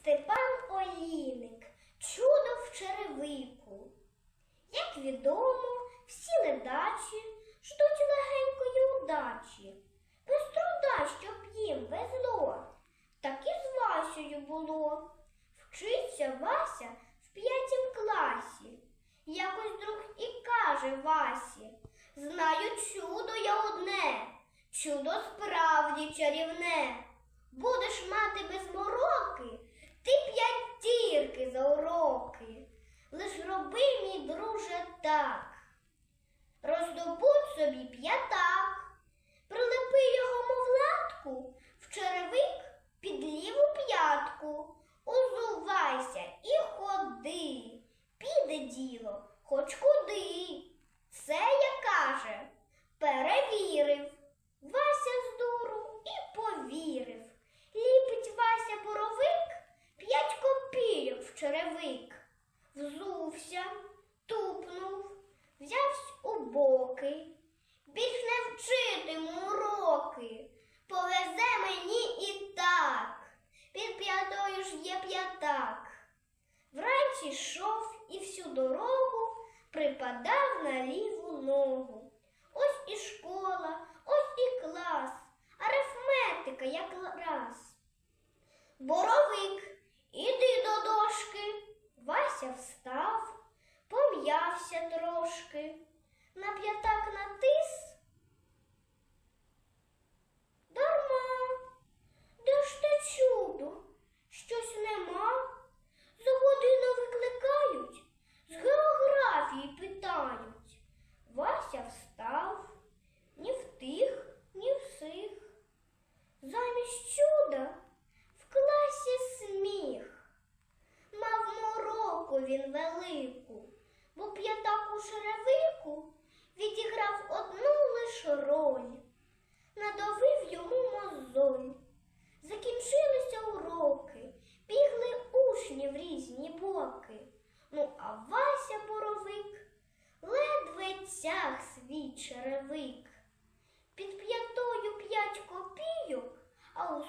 Степан Олійник, чудо в черевику. Як відомо, всі ледачі ждуть легенької удачі, без труда, щоб їм везло. Так і з Васею було. Вчиться Вася в п'ятім класі. Якось друг і каже Васі, знаю чудо я одне, чудо справді чарівне. Будеш мати без мороки, ти п'ятірки за уроки. Лиш роби, мій друже, так. Роздобудь собі п'ятак, прилепи його, мов латку, в черевик під ліву п'ятку. Узувайся і ходи. Піде діло, хоч куди. Це я каже, перевірив. Вася з дуру і повірив. Ліпить Вася боровик п'ять копійок в черевик. Взувся, тупнув, взявсь у боки. Більш не вчитиму уроки. Повезе мені і так. Під п'ятою ж є п'ятак. Вранці йшов і всю дорогу припадав на ліву ногу. Ось і школа, ось і клас, арифметика якраз. Боровик, іди до дошки. Вася встав, пом'явся трошки, на п'ятак натис. Дарма, де ж те чудо? Щось нема. За годину викликають, з географії питають. Вася встав, ні в тих, ні в сих. Замість чуда в класі сміх. Мав мороку він велику, бо п'ятак у черевику відіграв одну лиш роль. Надавив йому мозоль. Закінчилися уроки, бігли учні в різні боки. Ну, а Вася Боровик ледве тяг свій черевик. Під п'ятою п'ять копійок, а у